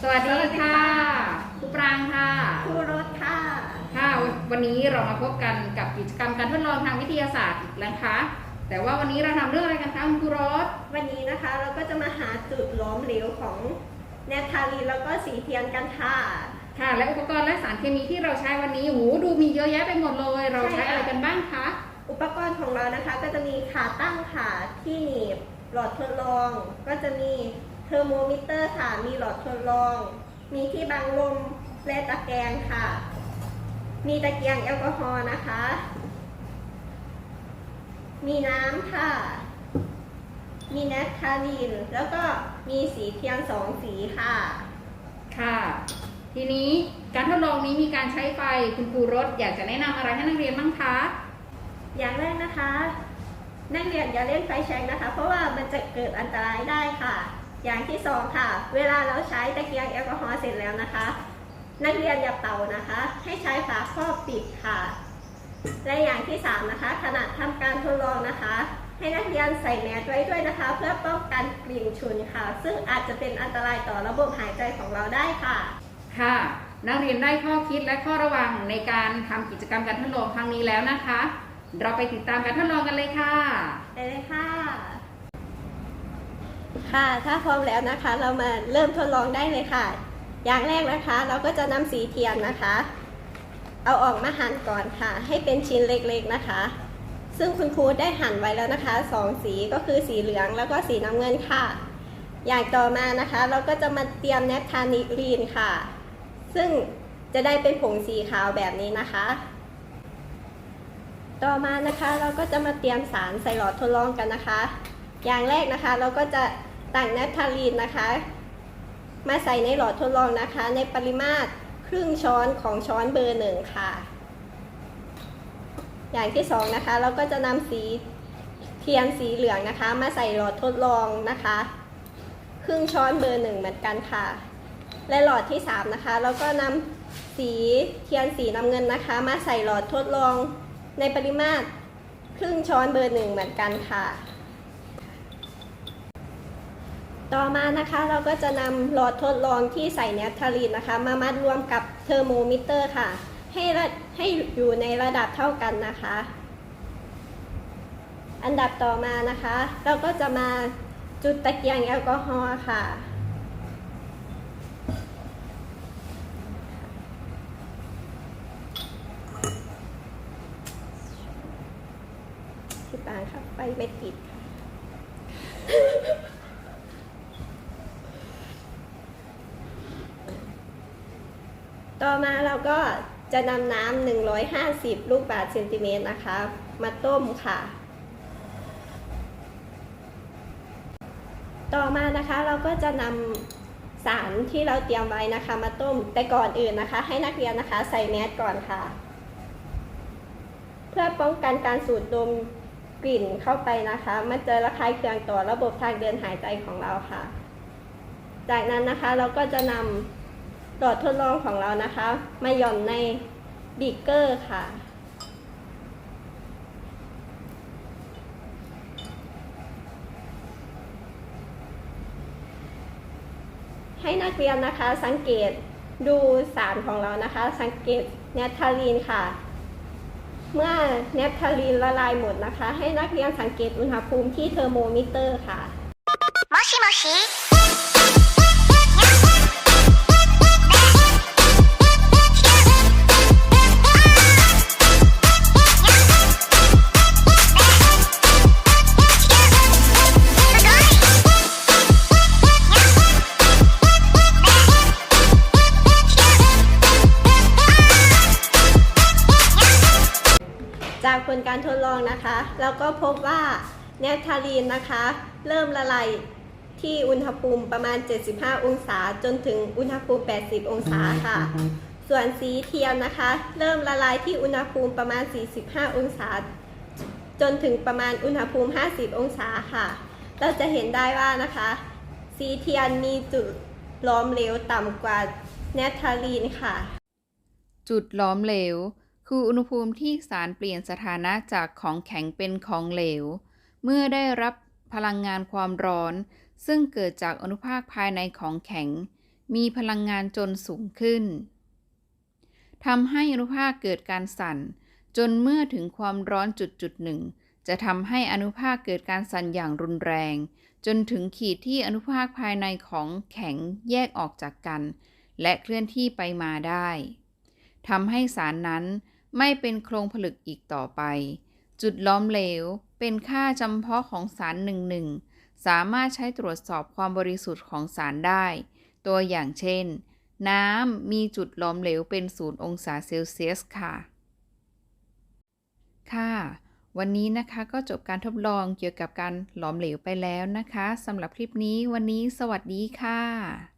สวัสดีค่ะครูปรางค่ะครูรถค่ะ ค่ะวันวันนี้เรามาพบกันกับกิจกรรมการทดลองทางวิทยาศาสตร์อีกแล้วนะคะ แต่ว่าวันนี้เราทำเรื่องอะไรกันคะคุณครูรสวันนี้นะคะเราก็จะมาหาจุดล้อมเหลวของแนทาลีนแล้วก็สีเทียนกันค่ะ ค่ะ และอุปกรณ์และสารเคมีที่เราใช้วันนี้โหดูมีเยอะแยะไปหมดเลย เราใช้อะไรกันบ้างคะ อุปกรณ์ของเรานะคะก็จะมีขาตั้งค่ะที่หนีบหลอดทดลองก็จะมี เทอร์โมมิเตอร์ค่ะ มีหลอดทดลอง มีที่บังลมและตะแกรงค่ะ มีตะเกียงแอลกอฮอล์นะคะ มีน้ำค่ะ มีแนทคาลีน แล้วก็มีสีเทียนสองสีค่ะ ค่ะ ทีนี้การทดลองนี้มีการใช้ไฟคุณครูรสอยากจะแนะนำอะไรให้นักเรียนบ้างคะ อย่างแรกนะคะ นักเรียนอย่าเล่นไฟแช็กนะคะ เพราะว่ามันจะเกิดอันตรายได้ค่ะ อย่างที่สองค่ะ เวลาเราใช้ตะเกียงแอลกอฮอล์เสร็จแล้วนะคะ นักเรียนอย่าเป่านะคะ ให้ใช้ฝาครอบปิดค่ะ และอย่างที่สามนะคะขณะทำการทดลองนะคะ ให้นักเรียนใส่แมสไว้ด้วยนะคะ เพื่อป้องกันกลิ่นฉุนค่ะ ซึ่งอาจจะเป็นอันตรายต่อระบบหายใจของเราได้ค่ะ ค่ะ นักเรียนได้ข้อคิดและข้อระวังในการทำกิจกรรมการทดลองครั้งนี้แล้วนะคะ เราไปติดตามการทดลองกันเลยค่ะไปเลยค่ะ ค่ะ ถ้าพร้อมแล้วนะคะ เรามาเริ่มทดลองได้เลยค่ะ อย่างแรกนะคะ เราก็จะนำสีเทียนนะคะ เอาออกมาหั่นก่อนค่ะ ให้เป็นชิ้นเล็กๆนะคะ ซึ่งคุณครูได้หั่นไว้แล้วนะคะสองสีก็คือสีเหลืองแล้วก็สีน้ำเงินค่ะ อย่างต่อมานะคะ เราก็จะมาเตรียมแนปทานิลีนค่ะ ซึ่งจะได้เป็นผงสีขาวแบบนี้นะคะ ต่อมานะคะเราก็จะมาเตรียมสารใส่หลอดทดลองกันนะคะ อย่างแรกนะคะ เราก็จะ ตักแนปทาลีนนะคะ มาใส่ในหลอดทดลองนะคะ ในปริมาตรครึ่งช้อนของช้อนเบอร์หนึ่งค่ะ อย่างที่สองนะคะ เราก็จะนำสีเทียนสีเหลืองนะคะ มาใส่หลอดทดลองนะคะ ครึ่งช้อนเบอร์หนึ่งเหมือนกันค่ะ และหลอดที่สามนะคะ เราก็นำสีเทียนสีน้ำเงินนะคะ มาใส่หลอดทดลองในปริมาตรครึ่งช้อนเบอร์หนึ่งเหมือนกันค่ะ ต่อมานะคะเราก็จะนำหลอดทดลองที่ใส่แนทาลีนนะคะ มามัดรวมกับเทอร์โมมิเตอร์ค่ะ ให้ให้อยู่ในระดับเท่ากันนะคะ อันดับต่อมานะคะ เราก็จะมาจุดตะเกียงแอลกอฮอล์ค่ะ ที่ปางครับไปไม่ติดค่ะ ต่อมาเราก็จะนำน้ำ150 ลูกบาศก์เซนติเมตรนะคะ มาต้มค่ะ ต่อมานะคะเราก็จะนำสารที่เราเตรียมไว้นะคะ มาต้มแต่ก่อนอื่นนะคะ ให้นักเรียนนะคะใส่แมสก่อนค่ะ เพื่อป้องกันการสูดดมกลิ่นเข้าไปนะคะ มันจะระคายเคืองต่อระบบทางเดินหายใจของเราค่ะ จากนั้นนะคะเราก็จะนำ หลอดทดลองของเรานะคะ มาหย่อนในบีเกอร์ค่ะ ให้นักเรียนนะคะสังเกตดูสารของเรานะคะ สังเกตเนทาลีนค่ะ เมื่อเนปทาลีนละลายหมดนะคะ ให้นักเรียนสังเกตอุณหภูมิที่เทอร์โมมิเตอร์ค่ะ もしもし ากผลการทดลองนะคะเราก็พบว่าเนทาลีนนะคะ เริ่มละลายที่อุณหภูมิประมาณ 75 องศา จนถึงอุณหภูมิ 80 องศาค่ะ ส่วนสีเทียมนะคะ เริ่มละลายที่อุณหภูมิประมาณ 45 องศา จนถึงประมาณอุณหภูมิ 50 องศาค่ะ เราจะเห็นได้ว่านะคะ สีเทียนมีจุดล้อมเหลวต่ำกว่าเนทาลีนค่ะ จุดหลอมเหลว คืออุณหภูมิที่สารเปลี่ยนสถานะจากของแข็งเป็นของเหลว เมื่อได้รับพลังงานความร้อน ซึ่งเกิดจากอนุภาคภายในของแข็ง มีพลังงานจนสูงขึ้นทำให้อนุภาคเกิดการสั่น จนเมื่อถึงความร้อนจุดจุดหนึ่งจะทำให้อนุภาคเกิดการสั่นอย่างรุนแรง จนถึงขีดที่อนุภาคภายในของแข็งแยกออกจากกัน และเคลื่อนที่ไปมาได้ทำให้สารนั้น ไม่เป็นโครงผลึกอีกต่อไป จุดล้อมเหลว เป็นค่าจำเพาะของสารหนึ่งหนึ่งสามารถใช้ตรวจสอบความบริสุทธิ์ของสารได้ ตัวอย่างเช่น น้ำมีจุดล้อมเหลวเป็นศูนย์องศาเซลเซียสค่ะ ค่ะ วันนี้นะคะก็จบการทดลองเกี่ยวกับการหลอมเหลวไปแล้วนะคะสำหรับคลิปนี้วันนี้สวัสดีค่ะ